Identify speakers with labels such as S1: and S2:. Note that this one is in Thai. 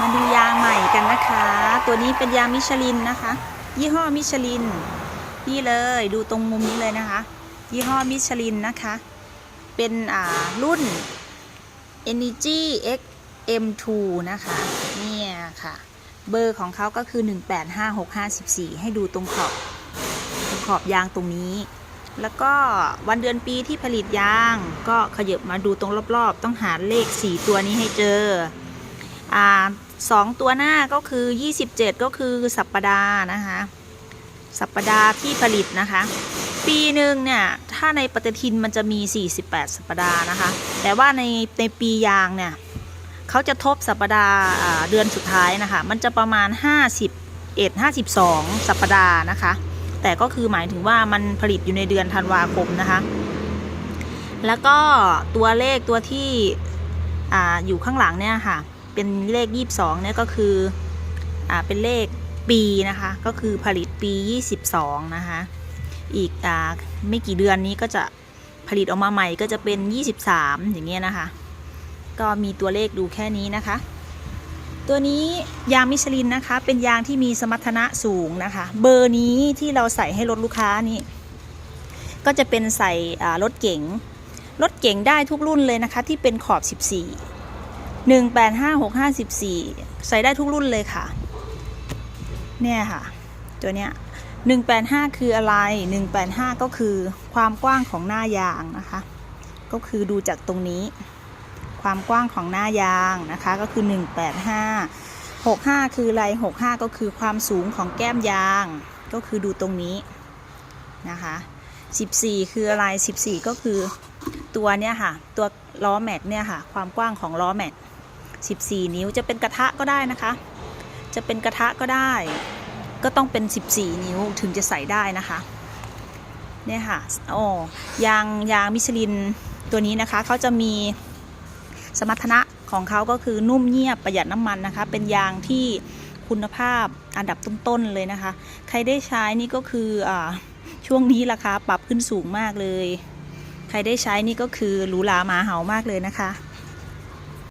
S1: มาดูยางใหม่กันนะคะ ตัวนี้เป็นยางมิชลินนะคะ ยี่ห้อมิชลิน นี่เลยดูตรงมุมนี้เลยนะคะ ยี่ห้อมิชลินนะคะ เป็นอ่ารุ่น Energy X M2 นะคะเนี่ยค่ะ เบอร์ของเขาก็คือ 185654ให้ดูตรงขอบตรงขอบยางตรงนี้ แล้วก็วันเดือนปีที่ผลิตยาง ก็ขยับมาดูตรงรอบๆ ต้องหาเลข 4 ตัวนี้ให้เจอ อ่าสองตัวหน้าก็คือ 27 ก็คือสัปปดาห์นะคะ สัปปดาห์ที่ผลิตนะคะ ปีหนึ่งเนี่ยถ้าในปฏิทินมันจะมี 48 สัปดาห์นะคะ แต่ว่าในในปียางเนี่ยเขาจะทบสัปดาห์เดือนสุดท้ายนะคะ มันจะประมาณ 51 52 สัปดาห์นะคะ แต่ก็คือหมายถึงว่ามันผลิตอยู่ในเดือนธันวาคมนะคะ แล้วก็ตัวเลขตัวที่ออยู่ข้างหลังเนี่ยค่ะ เป็นเลข 22เนี่ยก็คืออ่าเป็นเลขปีนะคะ ก็คือผลิตปี 22 นะคะ อีกอ่าไม่กี่เดือนนี้ก็จะผลิตออกมาใหม่ก็จะเป็น 23 อย่างเงี้ยนะคะ ก็มีตัวเลขดูแค่นี้นะคะ ตัวนี้ยางมิชลินนะคะ เป็นยางที่มีสมรรถนะสูงนะคะ เบอร์นี้ที่เราใส่ให้รถลูกค้านี่ ก็จะเป็นใส่รถเก๋งรถเก๋งได้ทุกรุ่นเลยนะคะ ที่เป็นขอบ 14 185654 ใส่ได้ทุกรุ่นเลยค่ะ เนี่ยค่ะ ตัวเนี้ย185 คืออะไร 185 ก็คือความกว้างของหน้ายางนะคะ ก็คือดูจากตรงนี้ ความกว้างของหน้ายางนะคะก็คือ 185 65 คืออะไร65 ก็คือความสูงของแก้มยาง ก็คือดูตรงนี้นะคะ14 คืออะไร 14 ก็คือตัวเนี้ยค่ะ ตัวล้อแม็กเนี่ยค่ะ ความกว้างของล้อแม็ก 14 นิ้วจะเป็นกระทะก็ได้นะคะ จะเป็นกระทะก็ได้ ก็ต้องเป็น 14 นิ้วถึงจะใส่ได้นะคะเนี่ยค่ะโอ้ยางยางมิชลินตัวนี้นะคะเขาจะมีสมรรถนะของเขาก็คือนุ่มเงียบประหยัดน้ำมันนะคะ เป็นยางที่คุณภาพอันดับต้นๆเลยนะคะ ใครได้ใช้นี่ก็คืออช่วงนี้ราคาปรับขึ้นสูงมากเลย ใครได้ใช้นี่ก็คือหรูหราหมาเหามากเลยนะคะ